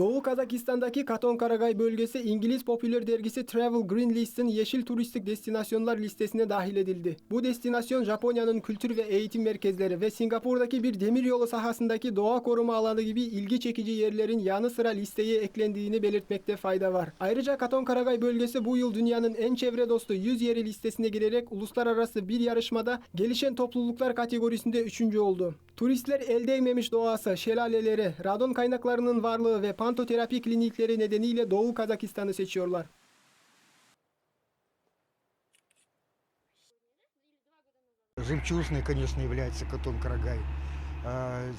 Doğu Kazakistan'daki Katonkaragay bölgesi İngiliz popüler dergisi Travel Green List'in yeşil turistik destinasyonlar listesine dahil edildi. Bu destinasyon Japonya'nın kültür ve eğitim merkezleri ve Singapur'daki bir demiryolu sahasındaki doğa koruma alanı gibi ilgi çekici yerlerin yanı sıra listeye eklendiğini belirtmekte fayda var. Ayrıca Katonkaragay bölgesi bu yıl dünyanın en çevre dostu 100 yeri listesine girerek uluslararası bir yarışmada gelişen topluluklar kategorisinde 3. oldu. Turistler el değmemiş doğası, şelaleleri, radon kaynaklarının varlığı ve pantoterapi klinikleri nedeniyle Doğu Kazakistan'ı seçiyorlar. Жемчужной, конечно, является Катон-Карагай. А, здесь-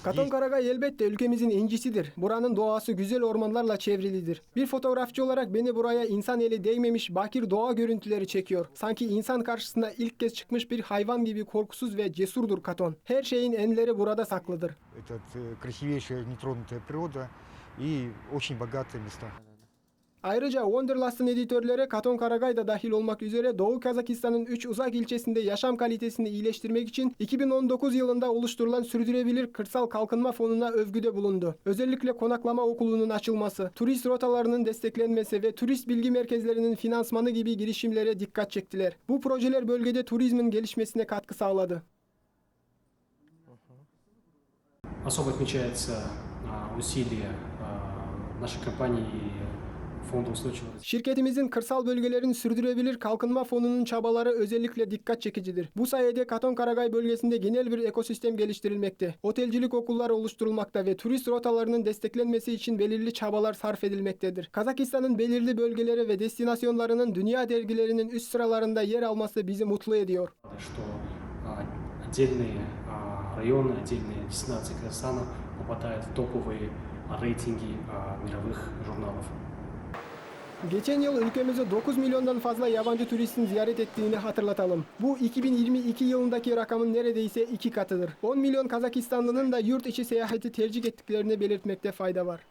Katonkaragay elbette ülkemizin incisidir. Buranın doğası güzel ormanlarla çevrilidir. Bir fotoğrafçı olarak beni buraya insan eli değmemiş bakir doğa görüntüleri çekiyor. Sanki insan karşısına ilk kez çıkmış bir hayvan gibi korkusuz ve cesurdur Katon. Her şeyin enleri burada saklıdır. Этот э, красивейшая нетронутая природа и очень богатые места. Ayrıca Wanderlust'ın editörleri Katon Karagay da dahil olmak üzere Doğu Kazakistan'ın 3 uzak ilçesinde yaşam kalitesini iyileştirmek için 2019 yılında oluşturulan Sürdürülebilir Kırsal Kalkınma Fonu'na övgüde bulundu. Özellikle konaklama okulunun açılması, turist rotalarının desteklenmesi ve turist bilgi merkezlerinin finansmanı gibi girişimlere dikkat çektiler. Bu projeler bölgede turizmin gelişmesine katkı sağladı. Особо отмечается а, усилия а, нашей компании и Фонда устойчивого развития. Şirketimizin kırsal bölgelerin sürdürülebilir kalkınma fonunun çabaları özellikle dikkat çekicidir. Bu sayede Katon Karagay bölgesinde genel bir ekosistem geliştirilmekte. Otelcilik okulları oluşturulmakta ve turist rotalarının desteklenmesi için belirli çabalar sarf edilmektedir. Kazakistan'ın belirli bölgeleri ve destinasyonlarının dünya dergilerinin üst sıralarında yer alması bizi mutlu ediyor. что а, отдельные а, районы, отдельные дестинации Казахстана попадают в топовые а, рейтинги а, мировых журналов. Geçen yıl ülkemizi 9 milyondan fazla yabancı turistin ziyaret ettiğini hatırlatalım. Bu 2022 yılındaki rakamın neredeyse iki katıdır. 10 milyon Kazakistanlının da yurt içi seyahati tercih ettiklerini belirtmekte fayda var.